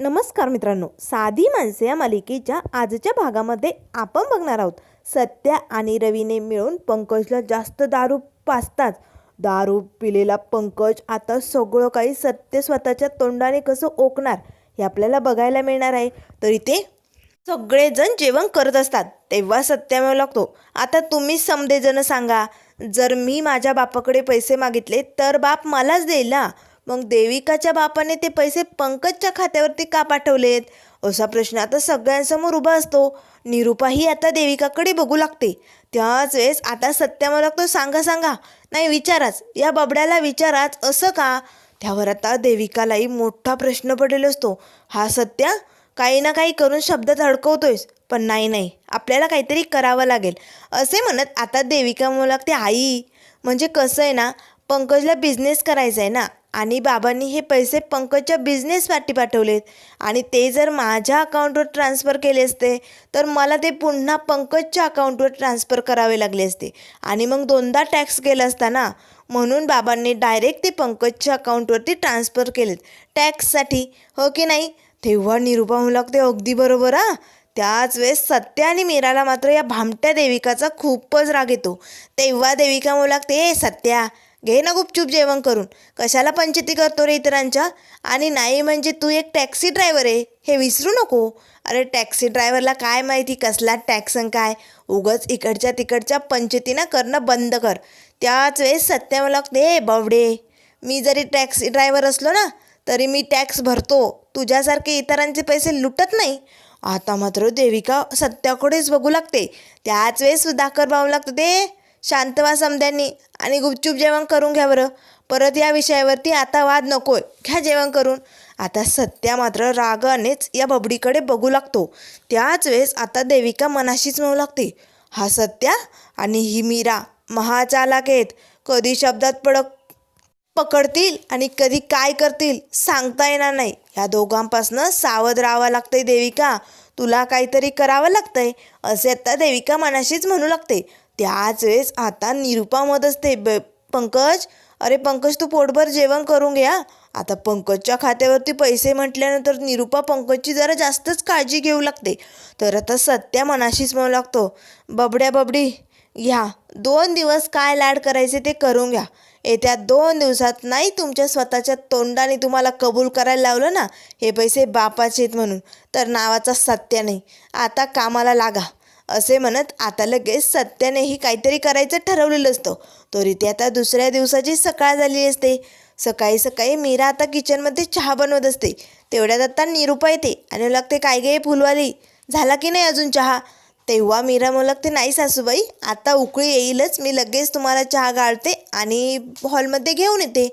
नमस्कार मित्रांनो साधी माणसे या मालिकेच्या आजच्या भागामध्ये आपण बघणार आहोत. सत्या आणि रवीने मिळून पंकजला जास्त दारू पाजताच दारू पिलेला पंकज आता सगळं काही सत्य स्वतःच्या तोंडाने कसं ओकणार हे आपल्याला बघायला मिळणार आहे. तरी ते सगळेजण जेवण करत असतात तेव्हा सत्यामेव लागतो. आता तुम्हीच समदेजणं सांगा जर मी माझ्या बापाकडे पैसे मागितले तर बाप मलाच देईल ना? मग देविकाच्या बापाने ते पैसे पंकजच्या खात्यावरती का पाठवलेत? असा प्रश्न आता सगळ्यांसमोर उभा असतो. निरुपाही आता देविकाकडे बघू लागते. त्याच वेळेस आता सत्या मला तो सांगा सांगा नाही विचाराच. या बबड्याला विचाराच. असं का? त्यावर आता देविकालाही मोठा प्रश्न पडलेला असतो. हा सत्या काही ना काही करून शब्दात अडकवतोयस. पण नाही नाही. आपल्याला काहीतरी करावं लागेल. असे म्हणत आता देविका म्हणू लागते आई म्हणजे कसं आहे ना पंकजला बिझनेस करायचा आहे ना. आणि बाबांनी हे पैसे पंकजच्या बिझनेससाठी पाठवलेत. आणि ते जर माझ्या अकाउंटवर ट्रान्स्फर केले असते तर मला ते पुन्हा पंकजच्या अकाउंटवर ट्रान्स्फर करावे लागले असते. आणि मग दोनदा टॅक्स केला असता ना म्हणून बाबांनी डायरेक्ट ते पंकजच्या अकाउंटवरती ट्रान्सफर केलेत. टॅक्ससाठी हो की नाही? तेव्हा निरुपा होऊ लागते अगदी बरोबर हा. त्याच वेळेस सत्य आणि मीराला मात्र या भामट्या देविकाचा खूपच राग येतो. तेव्हा देविका म्हणू लागते ए सत्या घे ना गुपचूप जेवण करून. कशाला पंचायती करतो रे इतरांच्या? आणि नाही म्हणजे तू एक टॅक्सी ड्रायव्हर आहे हे विसरू नको. अरे टॅक्सी ड्रायव्हरला काय माहिती कसला टॅक्स आणि काय? उगच इकडच्या तिकडच्या पंचायतीनं करणं बंद कर. त्याच वेळेस सत्या मला दे बावडे. मी जरी टॅक्सी ड्रायव्हर असलो ना तरी मी टॅक्स भरतो. तुझ्यासारखे इतरांचे पैसे लुटत नाही. आता मात्र देविका सत्याकडेच बघू लागते. त्याच वेळेस सुधाकर बाबू लागतं ते. शांत व्हा समद्यांनी आणि गुपचूप जेवण करून घ्या बरं. परत या विषयावरती आता वाद नकोय. घ्या जेवण करून. आता सत्या मात्र रागानेच या बबडीकडे बघू लागतो. त्याच वेळेस आता देविका मनाशीच म्हणू लागते हा सत्या आणि ही मीरा महाचालाक आहेत कधी शब्दात पडक पकडतील आणि कधी काय करतील सांगता येणार नाही. या दोघांपासनं सावध राहावं लागतंय देविका. तुला काहीतरी करावं लागतंय. असे आता देविका मनाशीच म्हणू लागते त्याच वेळेस आता निरुपामत असते. ब पंकज? अरे पंकज तू पोटभर जेवण करून घ्या आता पंकजच्या खात्यावरती पैसे म्हटल्यानंतर निरुपा पंकजची जरा जास्तच काळजी घेऊ लागते. तर आता सत्या मनाशीच म्हणू लागतो बबड्या बबडी घ्या. दोन दिवस काय लाड करायचे ते करून घ्या. येत्या दोन दिवसात नाही तुमच्या स्वतःच्या तोंडाने तुम्हाला कबूल करायला लावलं ना? हे पैसे बापाचे आहेत म्हणून. तर नावाचा सत्य नाही. आता कामाला लागा. असे म्हणत आता लगेच सत्यानेही काहीतरी करायचं ठरवलेलं असतं. तरी ते आता दुसऱ्या दिवसाची सकाळ झाली असते. सकाळी सकाळी मीरा आता किचनमध्ये चहा बनवत असते. तेवढ्यात आता निरूपा येते आणि लागते काय गे फुलवाली? झाला की नाही अजून चहा? तेव्हा मीरा म्हणू लागते नाही सासूबाई आता उकळी येईलच. मी लगेच तुम्हाला चहा गाळते आणि हॉलमध्ये घेऊन येते.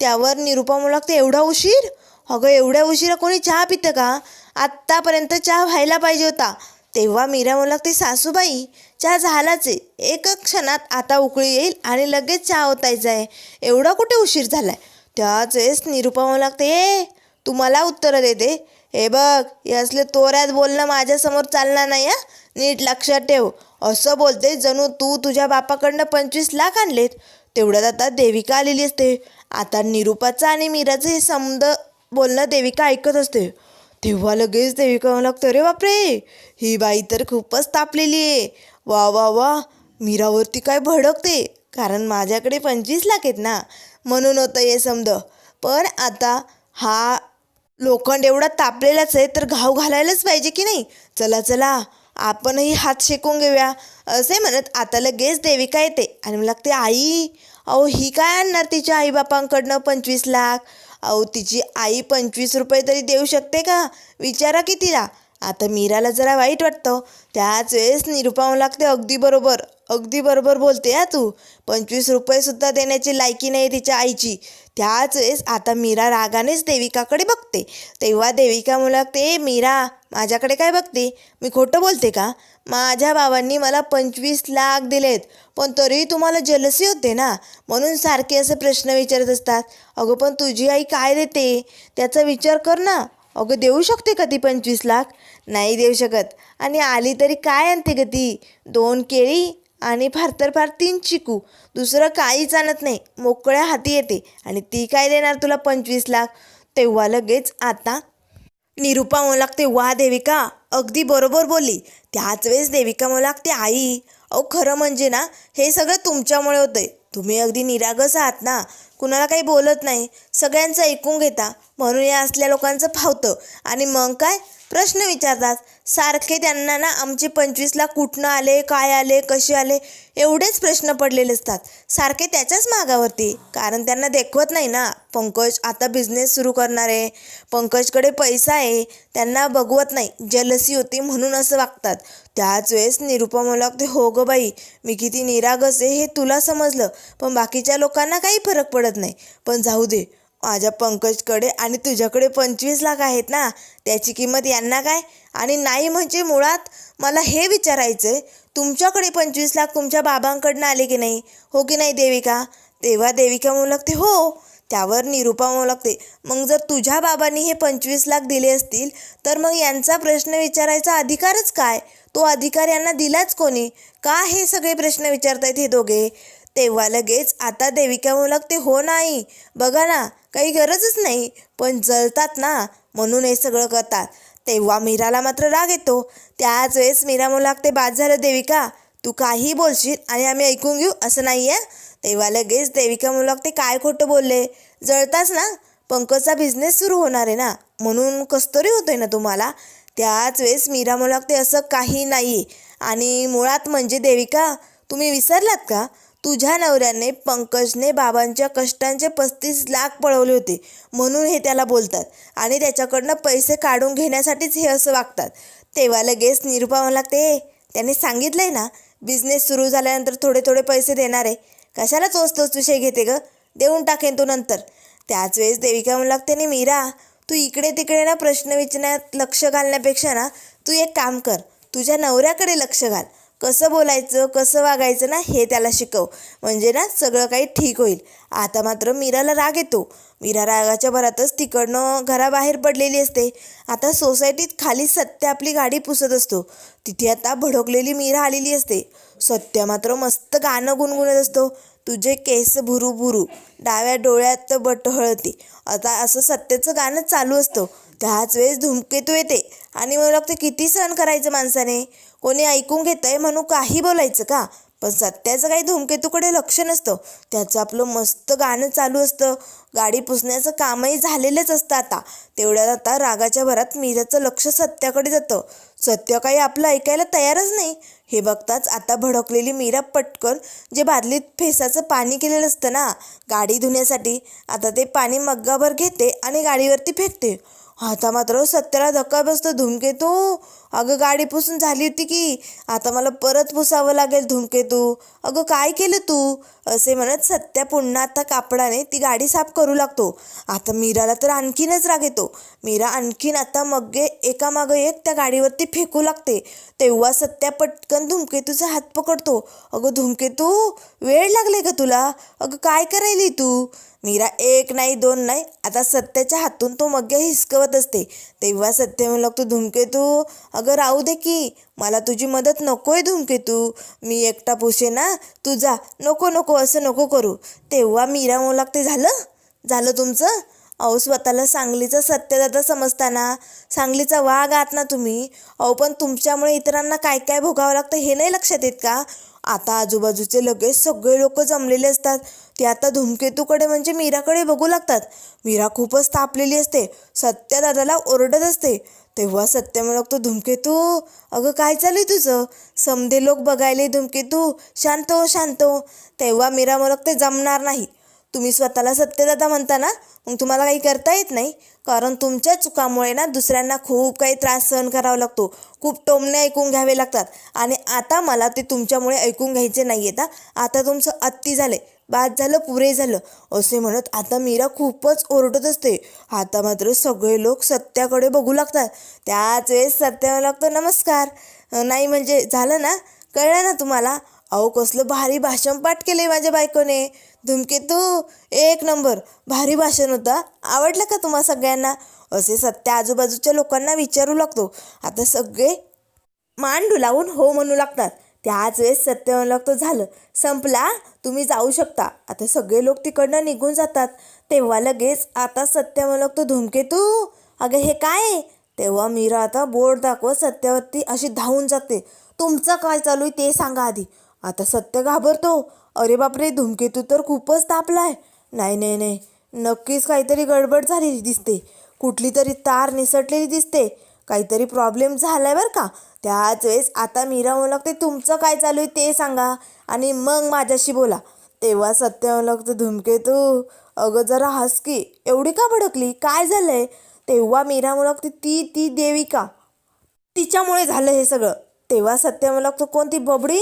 त्यावर निरूपा म्हणू लागते एवढा उशीर? अगं एवढ्या उशिरा कोणी चहा पितं का? आत्तापर्यंत चहा व्हायला पाहिजे होता. तेव्हा मीरा म्हणू सासूबाई चहा झालाच आहे. एक क्षणात आता उकळी येईल आणि लगेच चहा ओतायचा आहे. एवढा कुठे उशीर झालाय? त्याच वेळेस निरुपा म्हणू लागते ए तुम्हाला उत्तरं देते हे बघ हे असले तोऱ्यात बोलणं माझ्यासमोर चालणार नाही हा? नीट लक्षात ठेव. असं बोलते जणू तू तुझ्या बापाकडनं पंचवीस लाख आणलेत. तेवढ्यात आता देविका आलेली असते. आता निरुपाचं आणि मीराचं हे समद बोलणं देविका ऐकत असते. तेव्हा लगेच देविका म्हणू लागतो अरे बापरे ही बाई तर खूपच तापलेली आहे. वा वा वा मीरावरती काय भडकते कारण माझ्याकडे पंचवीस लाख आहेत ना म्हणून होतं हे समद पण आता हा लोखंड एवढा तापलेलाच आहे तर घाव घालायलाच पाहिजे की नाही? चला चला आपणही हात शेकून घेऊया. असे म्हणत आता लगेच देविका येते आणि मला लागते आई अहो ही काय आणणार तिच्या आईबापांकडनं पंचवीस लाख? अहो तिची आई पंचवीस रुपये तरी देऊ शकते का? विचारा की तिला. आता मीराला जरा वाईट वाटतं. त्याच वेळेस निरुपा लागते अगदी बरोबर. अगदी बरोबर बोलते हा तू. पंचवीस रुपयेसुद्धा देण्याची लायकी नाही तिच्या आईची. त्याच वेळेस आता मीरा रागानेच देविकाकडे बघते. तेव्हा देविका म्हणू लागते मीरा माझ्याकडे काय बघते? मी खोटं बोलते का? माझ्या बाबांनी मला पंचवीस लाख दिलेत. पण तरीही तुम्हाला जलसी होते ना? म्हणून सारखे असे प्रश्न विचारत असतात. अगं पण तुझी आई काय देते? त्याचा विचार कर ना. अगं देऊ शकते का ती पंचवीस लाख? नाही देऊ शकत. आणि आली तरी काय आणते ग ती? दोन केळी आणि फार तर फार तीन चिकू. दुसरं काहीच आणत नाही. मोकळ्या हाती येते. आणि ती काय देणार तुला पंचवीस लाख? तेव्हा लगेच आता निरुपा मला लागते वा देविका. अगदी बरोबर बोलली. त्याच वेळेस देविका मला लागते आई अहो खरं म्हणजे ना हे सगळं तुमच्यामुळे होतंय. तुम्ही अगदी निरागस आहात ना कुणाला काही बोलत नाही सगळ्यांचं ऐकून घेता म्हणून या असल्या लोकांचं फावतं. आणि मग काय? प्रश्न विचारतात सारखे त्यांना ना आमचे पंचवीसला कुठनं आले काय आले कसे आले एवढेच प्रश्न पडलेले असतात. सारखे त्याच्याच मागावरती. कारण त्यांना देखवत नाही ना. पंकज आता बिझनेस सुरू करणार आहे. पंकजकडे पैसा आहे. त्यांना बघवत नाही. जलसी होती म्हणून असं वागतात. त्याच वेळेस निरुपा मला वाटते हो गं बाई मी किती निरागस आहे हे तुला समजलं. पण बाकीच्या लोकांना काही फरक पडत नाही. पण जाऊ दे. माझ्या पंकजकडे आणि तुझ्याकडे पंचवीस लाख आहेत ना त्याची किंमत यांना काय? आणि नाही म्हणजे मुळात मला हे विचारायचं आहे तुमच्याकडे पंचवीस लाख तुमच्या बाबांकडनं आले की नाही? हो की नाही देविका? तेव्हा देविका म्हणू लागते हो. त्यावर निरुपा म्हणू लागते मग जर तुझ्या बाबांनी हे पंचवीस लाख दिले असतील तर मग यांचा प्रश्न विचारायचा अधिकारच काय? तो अधिकार यांना दिलाच कोणी? का हे सगळे प्रश्न विचारतायत हे दोघे? तेव्हा लगेच आता देविका म्हणू लागते हो नाही. बघा ना काही गरजच नाही. पण जळतात ना म्हणून हे सगळं करतात. तेव्हा मीराला मात्र राग येतो. त्याच वेळेस मीरा म्हणू लागते बाद झालं देविका तू काही बोलशील आणि आम्ही ऐकून घेऊ असं नाही आहे. तेव्हा लगेच देविका म्हणू लागते काय खोटं बोलले? जळताच ना? पंकजचा बिझनेस सुरू होणार आहे ना? म्हणून कस्तरी होतोय ना तुम्हाला? त्याच वेळेस मीरा म्हणू लागते असं काही नाही. आहे आणि मुळात म्हणजे देविका तुम्ही विसरलात का? तुझ्या नवऱ्याने पंकजने बाबांच्या कष्टांचे पस्तीस लाख पळवले होते म्हणून हे त्याला बोलतात आणि त्याच्याकडनं पैसे काढून घेण्यासाठीच हे असं वागतात. तेव्हा लगेच निरुपा म्हणू लागते त्याने सांगितलंय ना बिझनेस सुरू झाल्यानंतर थोडे थोडे पैसे देणार आहे. कशाला तोच तोच विषय घेते ग? देऊन टाकेन तो नंतर. त्याच वेळेस देविका म्हणू लागते आणि मीरा तू इकडे तिकडे ना प्रश्न विचारण्यात लक्ष घालण्यापेक्षा ना तू एक काम कर तुझ्या नवऱ्याकडे लक्ष घाल. कसं बोलायचं कसं वागायचं ना हे त्याला शिकव. म्हणजे ना सगळं काही ठीक होईल. आता मात्र मीराला राग येतो. मीरा रागाच्या भरातच तिकडनं घराबाहेर पडलेली असते. आता सोसायटीत खाली सत्य आपली गाडी पुसत असतो. तिथे आता भडकलेली मीरा आलेली असते. सत्य मात्र मस्त गाणं गुणगुणत असतो. तुझे केस भुरू भुरू डाव्या डोळ्यात बटहळते आता असं सत्याचं गाणं चालू असतं. त्याच वेळेस धुमकेतू येते. आणि मला लागतं किती सहन करायचं माणसाने. कोणी ऐकून घेतंय म्हणून काही बोलायचं का? पण सत्याचं काही धूमकेतूकडे लक्ष नसतं. त्याचं आपलं मस्त गाणं चालू असतं. गाडी पुसण्याचं कामही झालेलंच असतं आता. तेवढ्यात आता रागाच्या भरात मीराचं लक्ष सत्याकडे जातं. सत्य काही आपलं ऐकायला तयारच नाही. हे बघताच आता भडकलेली मीरा पटकन जे बादलीत फेसाचं पाणी केलेलं असतं ना गाडी धुण्यासाठी आता ते पाणी मग्गाभर घेते आणि गाडीवरती फेकते. आता मात्र सत्याला धक्का बसतो धूमकेतू. अगं गाडी पुसून झाली होती की. आता मला परत पुसावं लागेल धूमकेतू. अगं काय केलं तू? असे म्हणत सत्या पुन्हा आता कापडाने ती गाडी साफ करू लागतो. आता मीराला तर आणखीनच राग येतो. मीरा आणखीन आता मग्गे एकामागं एक त्या गाडीवरती फेकू लागते. तेव्हा सत्या पटकन धूमकेतूचा हात पकडतो. अगं धूमकेतू वेळ लागले का तुला? अगं काय करायली तू? मीरा एक नाही दोन नाही. आता सत्याच्या हातून तो मग्या हिसकवत असते. तेव्हा सत्य म्हणू लागतो धूमकेतू अगं राहू दे की. मला तुझी मदत नकोय धूमकेतू मी एकटा पुसे ना. तू जा. नको नको असं नको करू. तेव्हा मीरा म्हणू लागते झालं? झालं तुमचं? अहो स्वतःला सांगलीचा सत्यदादा समजताना सांगलीचा वाघ आहात ना तुम्ही. अहो पण तुमच्यामुळे इतरांना काय काय भोगावं लागतं हे नाही लक्षात येत का? आता आजूबाजूचे लगेच सगळे लोक जमलेले असतात. ते आता धूमकेतूकडे म्हणजे मीराकडे बघू लागतात. मीरा खूपच तापलेली असते. सत्या दादाला ओरडत असते. तेव्हा सत्य म्हणतो धूमकेतू अगं काय चालू आहे तुझं? समधे लोक बघायले धूमकेतू. शांत हो शांत हो. तेव्हा मीरा ते जमणार नाही. तुम्ही स्वतःला सत्यदादा म्हणता ना? मग तुम्हाला काही करता येत नाही? कारण तुमच्या चुकामुळे ना दुसऱ्यांना खूप काही त्रास सहन करावा लागतो. खूप टोमणे ऐकून घ्यावे लागतात. आणि आता मला ते तुमच्यामुळे ऐकून घ्यायचे नाही आहेत आता तुमचं अत्ती झाले बाद झालं पुरे झालं. असे म्हणत आता मीरा खूपच ओरडत असते. आता मात्र सगळे लोक सत्याकडे बघू लागतात. त्याच वेळेस सत्या लागतो नमस्कार. नाही म्हणजे झालं ना? कळलं ना तुम्हाला? अहो कसलं भारी भाषण पाठ केले माझ्या बायकोने. धुमकेतू एक नंबर. भारी भाषण होता. आवडलं का तुम्हा सगळ्यांना? असे सत्य आजूबाजूच्या लोकांना विचारू लागतो. आता सगळे मान डुलावून हो म्हणू लागतात. त्याच वेळेस सत्य म्हणू तर झालं. संपला तुम्ही जाऊ शकता. आता सगळे लोक तिकडनं निघून जातात. तेव्हा लगेच आता सत्य म्हणू धुमकेतू अगं हे काय? आहे? तेव्हा मीरा आता बोर्ड दाखवत सत्यावरती अशी धावून जाते. तुमचं काय चालू आहे ते सांगा आधी. आता सत्य घाबरतो. अरे बापरे धूमकेतू तर खूपच तापलाय. नाही नाही नाही. नक्कीच काहीतरी गडबड झालेली दिसते. कुठली तरी तार निसटलेली दिसते. काहीतरी प्रॉब्लेम झालाय बरं का? त्याच वेळेस आता मीरा म्हणू लागते तुमचं काय चालू आहे ते सांगा. आणि मग माझ्याशी बोला. तेव्हा सत्य म्हणू लागतं धुमकेतू अगं जरा हस की. एवढी का भडकली? काय झालंय? तेव्हा मीरा म्हणू लागते ती ती देविका. तिच्यामुळे झालं हे सगळं. तेव्हा सत्य म्हणू लागतो कोणती बबडी?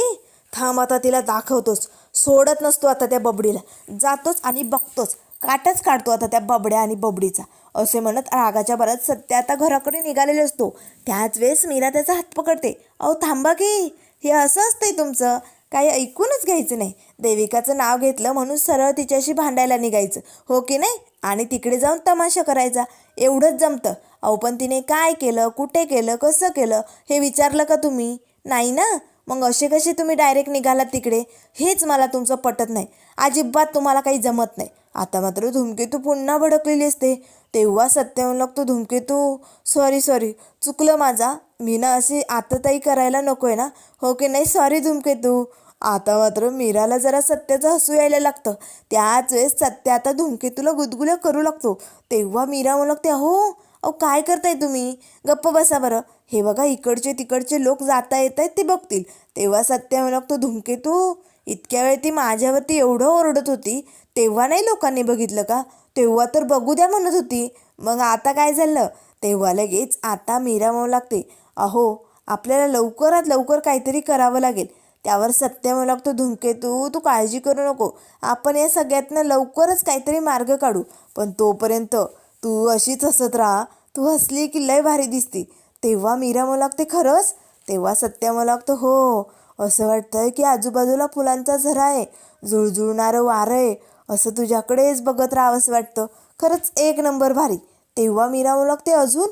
थांब आता तिला दाखवतोच. सोडत नसतो आता त्या बबडीला. जातोच आणि बघतोच. काटच काढतो आता त्या बबड्या आणि बबडीचा. असे म्हणत रागाच्या भरात सत्य आता घराकडे निघालेले असतो. त्याच वेळेस मीरा त्याचा हात पकडते. अहो थांबा की. हे असं असतंय तुमचं? काही ऐकूनच घ्यायचं नाही. देविकाचं नाव घेतलं म्हणून सरळ तिच्याशी भांडायला निघायचं. हो की नाही? आणि तिकडे जाऊन तमाशा करायचा. एवढंच जमतं. अहो पण तिने काय केलं? कुठे केलं? कसं केलं? हे विचारलं का तुम्ही? नाही ना? मग असे कसे तुम्ही डायरेक्ट निघालात तिकडे? हेच मला तुमचं पटत नाही. अजिबात तुम्हाला काही जमत नाही. आता मात्र धुमकेतू पुन्हा भडकलेली असते. तेव्हा सत्य म्हणू लागतो धुमकेतू सॉरी सॉरी चुकलं माझा. मी ना अशी आतताई करायला नको आहे ना. हो की नाही? सॉरी धुमकेतू आता मात्र मीराला जरा सत्याचं हसू यायला लागतं. त्याच वेळेस सत्य आता धूमकेतूला गुदगुल्या करू लागतो. तेव्हा मीरा म्हणू लागते अहो अहो काय करताय तुम्ही? गप्प बसा बरं. हे बघा इकडचे तिकडचे लोक जाता येत आहेत ते बघतील. तेव्हा सत्य म्हणू लागतो धुमकेतू इतक्या वेळ ती माझ्यावरती एवढं ओरडत होती. तेव्हा नाही लोकांनी बघितलं का? तेव्हा तर बघू द्या म्हणत होती. मग आता काय झालं? तेव्हा लगेच आता मीरा लागते. अहो आपल्याला लवकरात लवकर काहीतरी करावं लागेल. त्यावर सत्य म्हणू लागतो धुमकेतू तू काळजी करू नको. आपण या सगळ्यातनं लवकरच काहीतरी मार्ग काढू. पण तोपर्यंत तू अशीच हसत राहा. तू हसली की लय भारी दिसती. तेव्हा मीरा म्हणू लागते खरंच? तेव्हा सत्य म्हणू लागतो हो. असं वाटतंय की आजूबाजूला फुलांचा झरा आहे. जुळजुळणारं वारं आहे. असं तुझ्याकडेच बघत राहावंसं वाटतं. खरंच एक नंबर भारी. तेव्हा मीरा मुलग ते अजून?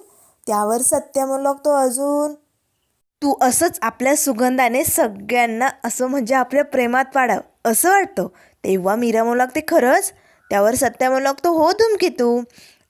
त्यावर सत्य मुलग लागतो अजून? तू असंच आपल्या सुगंधाने सगळ्यांना असं म्हणजे आपल्या प्रेमात पाडाव असं वाटतं. तेव्हा मीरा मुलग ते खरंच? त्यावर सत्या मुलग लागतो हो तुमकी तू?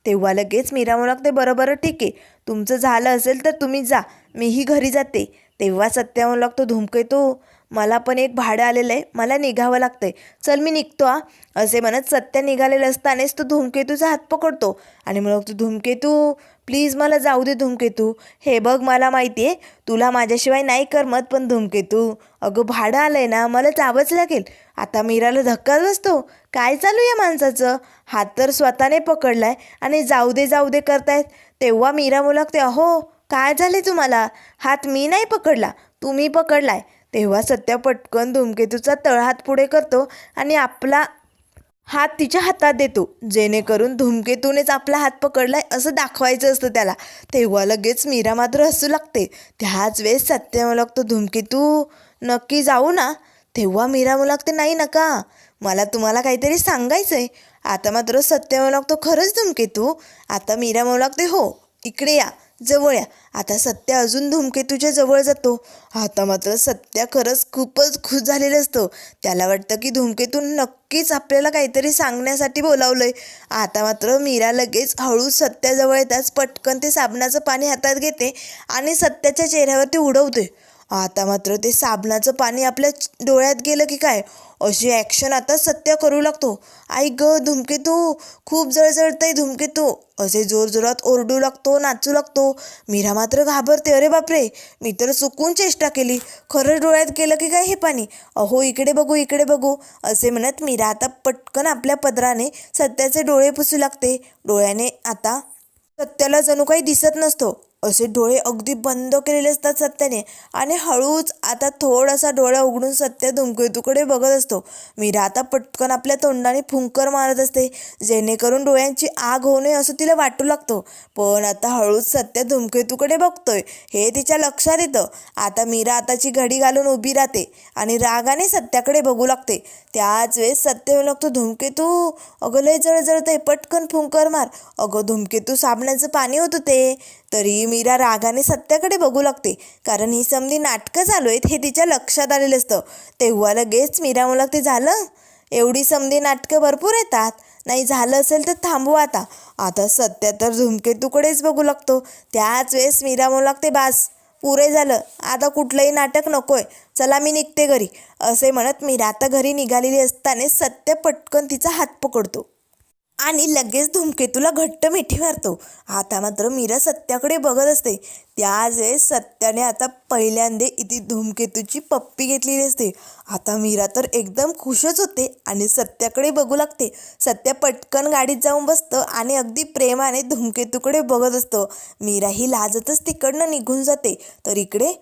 तेव्हा लगेच मीरा मुलग लागते बरं बरं ठीक आहे. तुमचं झालं असेल तर तुम्ही जा. मीही घरी जाते. तेव्हा सत्या मुलग लागतो धुमकेतू? मला पण एक भाडं आलेलं आहे. मला निघावं लागतंय. चल मी निघतो आ असे म्हणत सत्या निघालेलं असतानाच तो धुमकेतूचा हात पकडतो. आणि मग तू धुमकेतू प्लीज मला जाऊ दे धुमकेतू. हे बघ मला माहिती आहे तुला माझ्याशिवाय नाही करमत पण धुमकेतू. अगं भाडं आलं आहे ना मला जावंच लागेल. आता मीराला धक्काच बसतो. काय चालू या माणसाचं? हात तर स्वतःने पकडलाय आणि जाऊ दे जाऊ दे करतायत. तेव्हा मीरा मुलागते अहो काय झाले तुम्हाला? हात मी नाही पकडला. तुम्ही पकडलाय. तेव्हा सत्या पटकन धुमकेतूचा तळहात पुढे करतो आणि आपला हात तिच्या हातात देतो. जेणेकरून धुमकेतूनेच आपला हात पकडलाय असं दाखवायचं असतं त्याला. तेव्हा लगेच मीरा मात्र हसू लागते. त्याच वेळेस सत्य म्हणू लागतो धुमकेतू नक्की जाऊ ना. तेव्हा मीरा म्हणू लागते नाही नका. मला तुम्हाला काहीतरी सांगायचं आहे आता मात्र सत्य म्हणू लागतो खरंच धुमकेतू? आता मीरा म्हणू लागते हो इकडे या. जवळ या. आता सत्य अजून धुमकेतूच्या जवळ जातो. आता मात्र सत्या खरंच खूपच खुश झालेलं असतो. त्याला वाटतं की धूमकेतू नक्कीच आपल्याला काहीतरी सांगण्यासाठी बोलावलंय. आता मात्र मीरा लगेच हळू सत्याजवळ येताच पटकन ते साबणाचं पाणी हातात घेते आणि सत्याच्या चेहऱ्यावरती उडवते आता मात्र ते साबणाचं पाणी आपल्या डोळ्यात गेलं की काय? अशी ॲक्शन आता सत्य करू लागतो. आई ग धुमकेतू. खूप जळजळतंय धुमकेतू. असे जोरजोरात ओरडू लागतो नाचू लागतो. मीरा मात्र घाबरते. अरे बापरे! मी तर चुकून चेष्टा केली. खरं डोळ्यात केलं की काय हे पाणी? अहो इकडे बघू इकडे बघू. असे म्हणत मीरा आता पटकन आपल्या पदराने सत्याचे डोळे पुसू लागते. डोळ्याने आता सत्याला जणू काही दिसत नसतो. असे डोळे अगदी बंद केलेले असतात सत्याने. आणि हळूच आता थोडासा डोळा उघडून सत्य धुमकेतूकडे बघत असतो. मीरा आता पटकन आपल्या तोंडाने फुंकर मारत असते. जेणेकरून डोळ्यांची आग होऊ नये असं तिला वाटू लागतो. पण आता हळूच सत्य धुमकेतूकडे बघतोय. हे तिच्या लक्षात येतं. आता मीरा आताची घडी घालून उभी राहते आणि रागाने सत्याकडे बघू लागते. त्याच वेळेस सत्य होऊ लागतो धुमकेतू अगं लय जळजळतंय पटकन फुंकर मार. अगं धुमकेतू साबणाचं पाणी होतं ते तरी मीरा रागाने सत्याकडे बघू लागते. कारण ही समधी नाटकं चालू आहेत हे तिच्या लक्षात आलेलं असतं. तेव्हा लगेच मीरा म्हणू ते झालं? एवढी समधी नाटकं भरपूर येतात. नाही झालं असेल तर थांबू आता. आता सत्या तर धूमकेतूकडेच बघू लागतो. त्याच वेळेस मीरा म्हणू लागते बास पुरे झालं. आता कुठलंही नाटक नकोय. चला मी निघते घरी. असे म्हणत मीरा आता घरी निघालेली असताना सत्य पटकन तिचा हात पकडतो. आणि लगेच धूमकेतूला घट्ट मिठी मारतो. आता मात्र मीरा सत्याकडे बघत असते. त्याच वेळेस सत्याने आता पहिल्यांदा इथे धूमकेतूची पप्पी घेतलेली असते. आता मीरा तर एकदम खुशच होते आणि सत्याकडे बघू लागते. सत्या पटकन गाडीत जाऊन बसतं आणि अगदी प्रेमाने धूमकेतूकडे बघत असतं. मीरा ही लाजतच तिकडनं निघून जाते. तर इकडे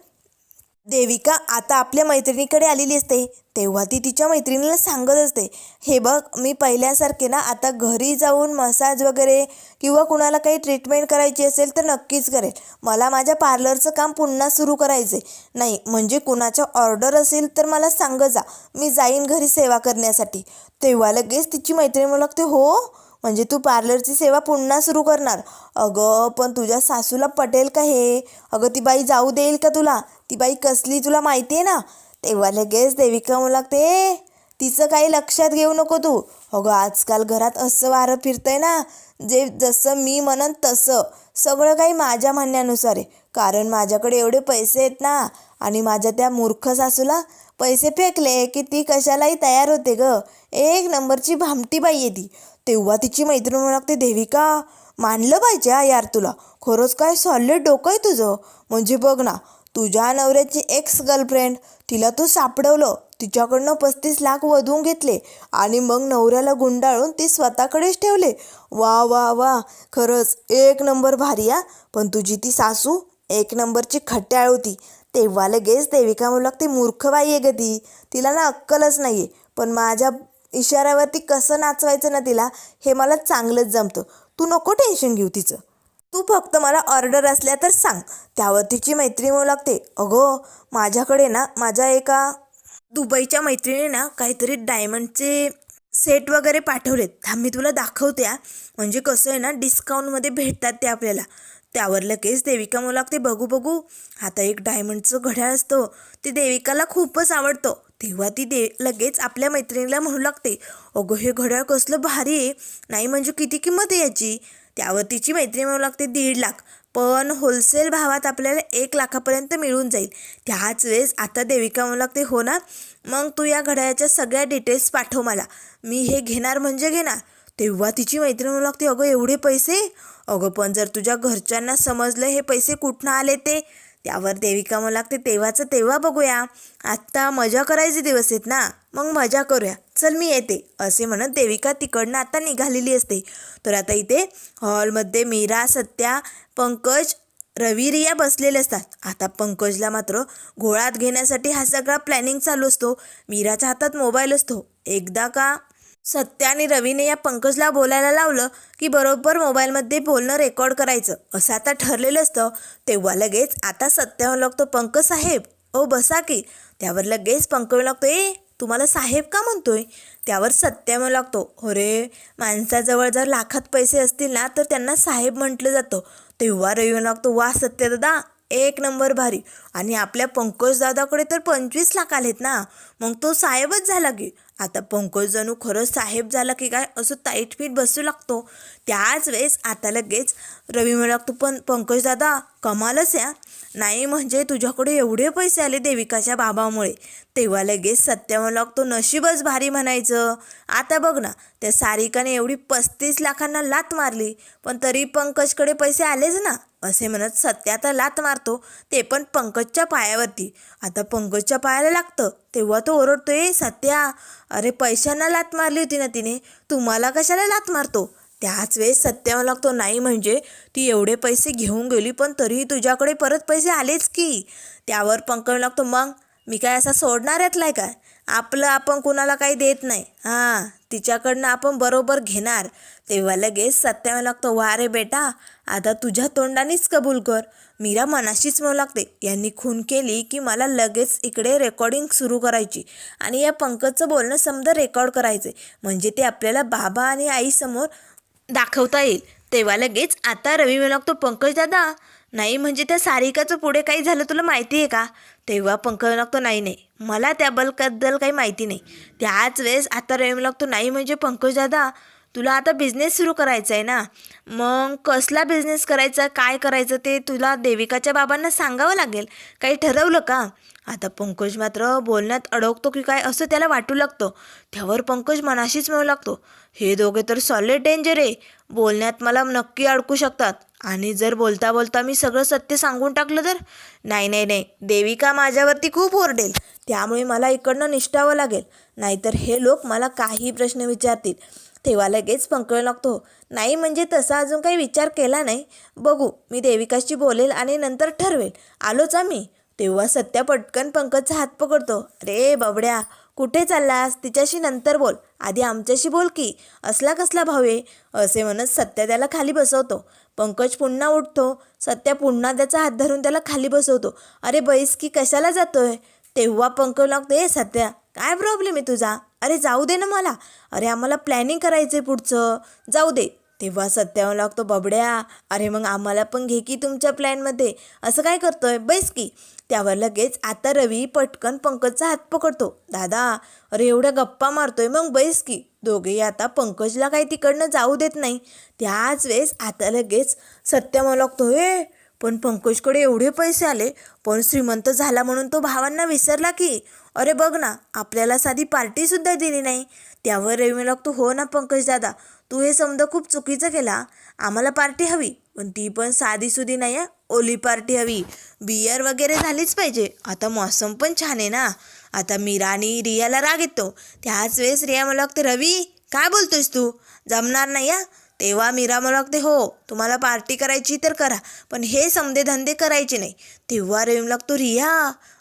देविका आता आपल्या मैत्रिणीकडे आलेली असते. तेव्हा ती तिच्या मैत्रिणीला सांगत असते हे बघ मी पहिल्यासारखे ना आता घरी जाऊन मसाज वगैरे किंवा कुणाला काही ट्रीटमेंट करायची असेल तर नक्कीच करेल. मला माझ्या पार्लरचं काम पुन्हा सुरू करायचं नाही म्हणजे कुणाच्या ऑर्डर असेल तर मला सांगत जा. मी जाईन घरी सेवा करण्यासाठी. तेव्हा लगेच तिची मैत्रीण म्हणू लागते हो म्हणजे तू पार्लरची सेवा पुन्हा सुरू करणार. अगं पण तुझ्या सासूला पटेल का हे? अगं ती बाई जाऊ देईल का तुला? ती बाई कसली तुला माहिती आहे ना? तेव्हा लगेच देविका म्हणू लागते तिचं काही लक्षात घेऊ नको तू. अगं आजकाल घरात असं वारं फिरतंय ना जे जसं मी म्हणन तसं. सगळं काही माझ्या म्हणण्यानुसार आहे. कारण माझ्याकडे एवढे पैसे आहेत ना आणि माझ्या त्या मूर्ख सासूला पैसे फेकले की ती कशालाही तयार होते ग. एक नंबरची भामटी बाई आहे ती. तेव्हा तिची मैत्रीण म्हणू लागते देविका मानलं पाहिजे हा यार तुला. खरंच काय सॉलिड डोकं आहे तुझं. म्हणजे बघ ना तुझ्या नवऱ्याची एक्स गर्लफ्रेंड तिला तू सापडवलं. तिच्याकडनं पस्तीस लाख वधून घेतले आणि मग नवऱ्याला गुंडाळून ती स्वतःकडेच ठेवले. वा वा वा. खरंच एक नंबर भारी आ पण तुझी ती सासू एक नंबरची खट्याळ होती. तेव्हा लगेच देविका म्हणू लागते मूर्खबाई आहे ग ती. तिला ना अक्कलच नाही आहे पण माझ्या इशाऱ्यावरती कसं नाचवायचं ना तिला हे मला चांगलंच जमतं. तू नको टेन्शन घेऊ तिचं. तू फक्त मला ऑर्डर असल्या तर सांग. त्यावर तिची मैत्री म्हणू लागते. अगो माझ्याकडे ना माझ्या एका दुबईच्या मैत्रिणी ना काहीतरी डायमंडचे सेट वगैरे पाठवलेत. थांब मी तुला दाखवते म्हणजे कसं आहे ना डिस्काउंटमध्ये भेटतात ते आपल्याला. त्यावर लगेच देविका मला लागते बघू बघू आता एक डायमंडचं घड्याळ असतं. ते देविकाला खूपच आवडतं. तेव्हा ती दे लगेच आपल्या मैत्रिणीला म्हणू लागते अगं हे घड्याळ कसलं भारी आहे. नाही म्हणजे किती किंमत आहे याची? त्यावर तिची मैत्री मिळू लागते दीड लाख. पण होलसेल भावात आपल्याला एक लाखापर्यंत मिळून जाईल. त्याच वेळेस आता देविका म्हणू लागते हो ना? मग तू या घड्याळाच्या सगळ्या डिटेल्स पाठव मला. मी हे घेणार म्हणजे घेणार. तेव्हा तिची मैत्रीण म्हणू लागते अगं एवढे पैसे? अगं पण जर तुझ्या घरच्यांना समजलं हे पैसे कुठनं आले ते? त्यावर देविका मला लागते तेव्हाचं तेव्हा बघूया. आत्ता मजा करायचे दिवस आहेत ना मग मजा करूया. चल मी येते असे म्हणत देविका तिकडनं आता निघालेली असते. तर आता इथे हॉलमध्ये मीरा सत्या पंकज रवी रिया बसलेले असतात. आता पंकजला मात्र घोळात घेण्यासाठी हा सगळा प्लॅनिंग चालू असतो. मीराच्या हातात मोबाईल असतो. एकदा का सत्या आणि रवीने या पंकजला बोलायला लावलं की बरोबर मोबाईलमध्ये बोलणं रेकॉर्ड करायचं. असं आता ठरलेलं असतं. तेव्हा लगेच आता सत्या लागतो पंकज साहेब. ओ बसा की. त्यावर लगेच पंकज लागतो ए तुम्हाला साहेब का म्हणतोय? त्यावर सत्या म्हणू लागतो अरे माणसाजवळ जर लाखात पैसे असतील ना तर त्यांना साहेब म्हटलं जातं. तेव्हा रवी म्हणू लागतो वा सत्य दादा एक नंबर भारी. आणि आपल्या पंकज दादाकडे तर पंचवीस लाख आलेत ना. मग तो साहेबच झाला की. आता पंकज जणू खरंच साहेब झाला की काय? असं ताईटफीट बसू लागतो. त्याच वेळेस आता लगेच रवी म्हणू तू पण पंकज दादा कमालच या नाही म्हणजे तुझ्याकडे एवढे पैसे आले देविकाच्या बाबामुळे. तेव्हा लगेच सत्य म्हणू लागतो नशीबच भारी म्हणायचं. आता बघ ना त्या सारिकाने एवढी पस्तीस लाखांना लात मारली पण तरी पंकजकडे पैसे आलेच ना. असे म्हणत सत्य आता लात मारतो ते पण पंकजच्या पायावरती. आता पंकजच्या पायाला लागतं तेव्हा तो ओरडतोय सत्या अरे पैशांना लात मारली होती ना तिने तुम्हाला कशाला लात मारतो? त्याच वेळेस सत्यावर लागतो. नाही म्हणजे ती एवढे पैसे घेऊन गेली पण तरीही तुझ्याकडे परत पैसे आलेच की. त्यावर पंकज लागतो मग मी काय असा सोडणार यातलाय काय? आपलं आपण कुणाला काही देत नाही. हां तिच्याकडनं आपण बरोबर घेणार. तेव्हा लगेच सत्यावर लागतो वा रे बेटा आता तुझ्या तोंडानेच कबूल कर. मीरा मनाशीच म्हणू लागते यांनी खून केली की मला लगेच इकडे रेकॉर्डिंग सुरू करायची आणि या पंकजचं बोलणं समजा रेकॉर्ड करायचे म्हणजे ते आपल्याला बाबा आणि आईसमोर दाखवता येईल. तेव्हा लगेच आता रवी म्हणू लागतो पंकज दादा नाही म्हणजे त्या सारिकाचं पुढे काही झालं तुला माहिती आहे का? तेव्हा पंकज लागतो नाही नाही. मला त्याबद्दल काही माहिती नाही. त्याच वेळेस आता रवी लागतो नाही म्हणजे पंकज दादा तुला आता बिझनेस सुरू करायचा आहे ना? मग कसला बिझनेस करायचा काय करायचं ते तुला देविकाच्या बाबांना सांगावं लागेल. काही ठरवलं का? आता पंकज मात्र बोलण्यात अडकतो की काय असं त्याला वाटू लागतं. त्यावर पंकज मनाशीच म्हणू लागतो हे दोघे तर सॉलिड डेंजर आहे. बोलण्यात मला नक्की अडकू शकतात. आणि जर बोलता बोलता मी सगळं सत्य सांगून टाकलं तर? नाही नाही नाही. देविका माझ्यावरती खूप ओरडेल. त्यामुळे मला इकडनं निष्ठावं लागेल. नाहीतर हे लोक मला काही प्रश्न विचारतील. तेव्हा लगेच पंकळ लागतो. नाही म्हणजे तसा अजून काही विचार केला नाही. बघू मी देविकाशी बोलेल आणि नंतर ठरवेल. आलोच आम्ही. तेव्हा सत्या पटकन पंकजचा हात पकडतो. अरे बबड्या कुठे चाललास? तिच्याशी नंतर बोल. आधी आमच्याशी बोल की. असला कसला भावे असे म्हणत सत्या त्याला खाली बसवतो. पंकज पुन्हा उठतो. सत्या पुन्हा त्याचा हात धरून त्याला खाली बसवतो. अरे बैस की कशाला जातोय? तेव्हा पंकज लागतो ए सत्या काय प्रॉब्लेम आहे तुझा? अरे जाऊ दे ना मला. अरे आम्हाला प्लॅनिंग करायचं आहे पुढचं. जाऊ दे. तेव्हा सत्यावर लागतो बबड्या. अरे मग आम्हाला पण घे की तुमच्या प्लॅनमध्ये असं काय करतोय? बैस की. त्यावर लगेच आता रवी पटकन पंकजचा हात पकडतो. दादा अरे एवढ्या गप्पा मारतोय. मग बैस की. दोघेही आता पंकजला काही तिकडनं जाऊ देत नाही. त्याच वेळेस आता लगेच सत्या मला लागतो हे पण पंकजकडे एवढे पैसे आले. पण श्रीमंत झाला म्हणून तो भावांना विसरला की. अरे बघ ना आपल्याला साधी पार्टीसुद्धा दिली नाही. त्यावर रवी लागतो. हो ना पंकज दादा. तू हे समजा खूप चुकीचं केला आम्हाला पार्टी हवी पण ती पण साधीसुधी नाही आहे ओली पार्टी हवी. बियर वगैरे झालीच पाहिजे. आता मौसम पण छान आहे ना. आता मीरा आणि रियाला राग येतो. त्याच वेळेस रिया मला लागते रवी काय बोलतोयस तू? जमणार नाही या तेव्हा मीरा मला लागते हो तुम्हाला पार्टी करायची तर करा पण हे समदे धंदे करायचे नाही. तेव्हा रवी लागतो रिया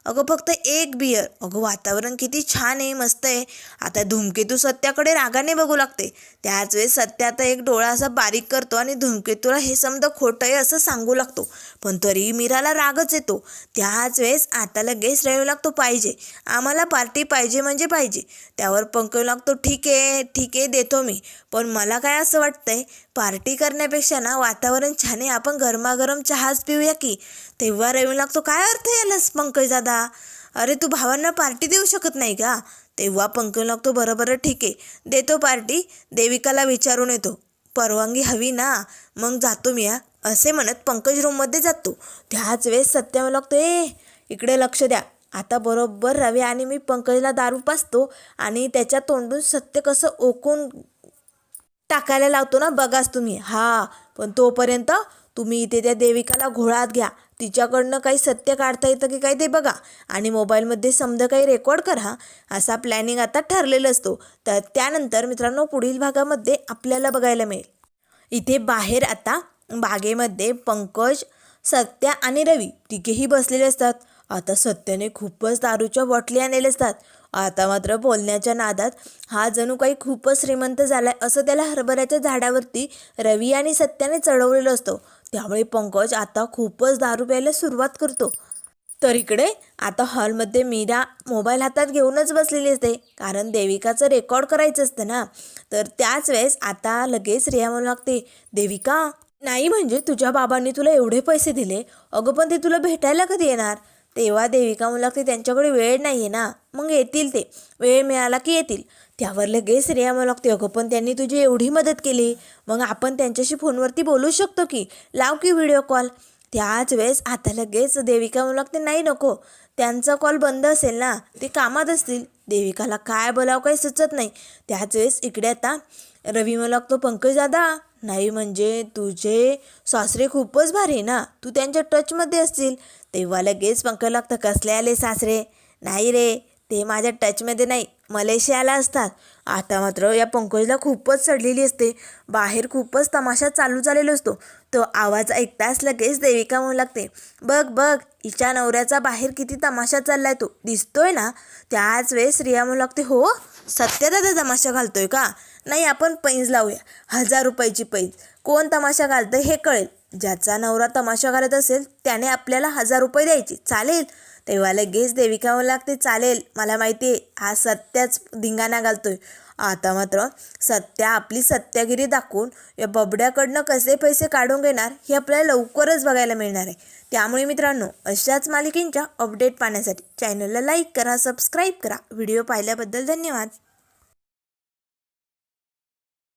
अगं फक्त एक बियर अगं वातावरण किती छान आहे मस्त आहे. आता धूमकेतू सत्याकडे रागाने बघू लागते. त्याच वेळेस सत्या आता एक डोळा असा बारीक करतो आणि धूमकेतूला हे समजा खोटं आहे असं सांगू लागतो. पण तरी मीराला रागच येतो. त्याच वेळेस आता लगेच रवी लागतो पाहिजे. आम्हाला पार्टी पाहिजे म्हणजे पाहिजे. त्यावर पंकज लागतो ठीक आहे ठीक आहे देतो मी. पण मला काय असं वाटतंय पार्टी करण्यापेक्षा ना वातावरण छान आहे. आपण गरमागरम चहाच पिऊया की? तेव्हा रवी लागतो काय अर्थ यालाच पंकज दादा? अरे तू भावांना पार्टी देऊ शकत नाही का? तेव्हा पंकज लागतो बरं बरं ठीक आहे. देतो पार्टी. देविकाला विचारून येतो. परवानगी हवी ना. मग जातो मी या असे म्हणत पंकज रूममध्ये जातो. त्याच वेळेस सत्यावर लागतो ए इकडे लक्ष द्या. आता बरोबर रवी आणि मी पंकजला दारू पाचतो आणि त्याच्या तोंडून सत्य कसं ओकून टाकायला लावतो ना बघाच तुम्ही. हा पण तोपर्यंत तुम्ही इथे त्या देविकाला घोळात घ्या. तिच्याकडनं काही सत्य काढता येतं की काही ते बघा. आणि मोबाईलमध्ये समजा काही रेकॉर्ड करा. असा प्लॅनिंग आता ठरलेला असतो. तर त्यानंतर मित्रांनो पुढील भागामध्ये आपल्याला बघायला मिळेल. इथे बाहेर आता बागेमध्ये पंकज सत्या आणि रवी तिघेही बसलेले असतात. आता सत्याने खूपच दारूच्या बॉटली आणलेल्या असतात. आता मात्र बोलण्याच्या नादात हा जणू काही खूपच श्रीमंत झालाय असं त्याला हरभऱ्याच्या झाडावरती रवी आणि सत्याने चढवलेलं असतं. त्यामुळे पंकज आता खूपच दारू प्यायला सुरुवात करतो. तर इकडे आता हॉलमध्ये मीरा मोबाईल हातात घेऊनच बसलेली असते. कारण देविकाचं रेकॉर्ड करायचं असतं ना. तर त्याच वेळेस आता लगेच रिया म्हणू लागते देविका नाही म्हणजे तुझ्या बाबांनी तुला एवढे पैसे दिले? अगं पण ते तुला भेटायला कधी येणार? तेव्हा देविका मुलाखती त्यांच्याकडे वेळ नाही आहे ना. मग येतील ते. वेळ मिळाला की येतील. त्यावर लगेच रिया मुलाखती लागते अगं पण त्यांनी तुझी एवढी मदत केली. मग आपण त्यांच्याशी फोनवरती बोलू शकतो की? लाव की व्हिडिओ कॉल. त्याच वेळेस आता लगेच देविका म्हणू नाही नको. त्यांचा कॉल बंद असेल ना ते कामात असतील. देविकाला काय बोलावं काही सुचत नाही. त्याच वेळेस इकडे आता रवी मला लागतो पंकज दादा नाही म्हणजे तुझे सासरे खूपच भारी आहे ना. तू त्यांच्या टचमध्ये असतील तेव्हा लगेच पंख लागतं. कसले आले सासरे? नाही रे ते माझ्या टचमध्ये नाही मलेशियाला असतात. आता मात्र या पंकजला खूपच चढलेली असते. बाहेर खूपच तमाशा चालू झालेला असतो. तो आवाज ऐकताच लगेच देविका म्हणू लागते बघ बघ हिच्या नवऱ्याचा बाहेर किती तमाशा चाललाय तो. दिसतोय ना? त्याच वेळेस रिया म्हणू लागते हो सत्यदादा तमाशा घालतोय का? नाही आपण पैंज लावूया. हजार रुपयाची पैंज. कोण तमाशा घालतं हे कळेल. ज्याचा नवरा तमाशा घालत असेल त्याने आपल्याला हजार रुपये द्यायचे. चालेल. तेव्हा लगेच देविका लागते चालेल. मला माहिती आहे हा सत्याच धिंगाणा घालतोय. आता मात्र सत्या आपली सत्यागिरी दाखवून या बबड्याकडनं कसे पैसे काढून घेणार हे आपल्याला लवकरच बघायला मिळणार आहे. त्यामुळे मित्रांनो अशाच मालिकेंच्या अपडेट पाहण्यासाठी चॅनलला लाईक करा सबस्क्राईब करा. व्हिडिओ पाहिल्याबद्दल धन्यवाद.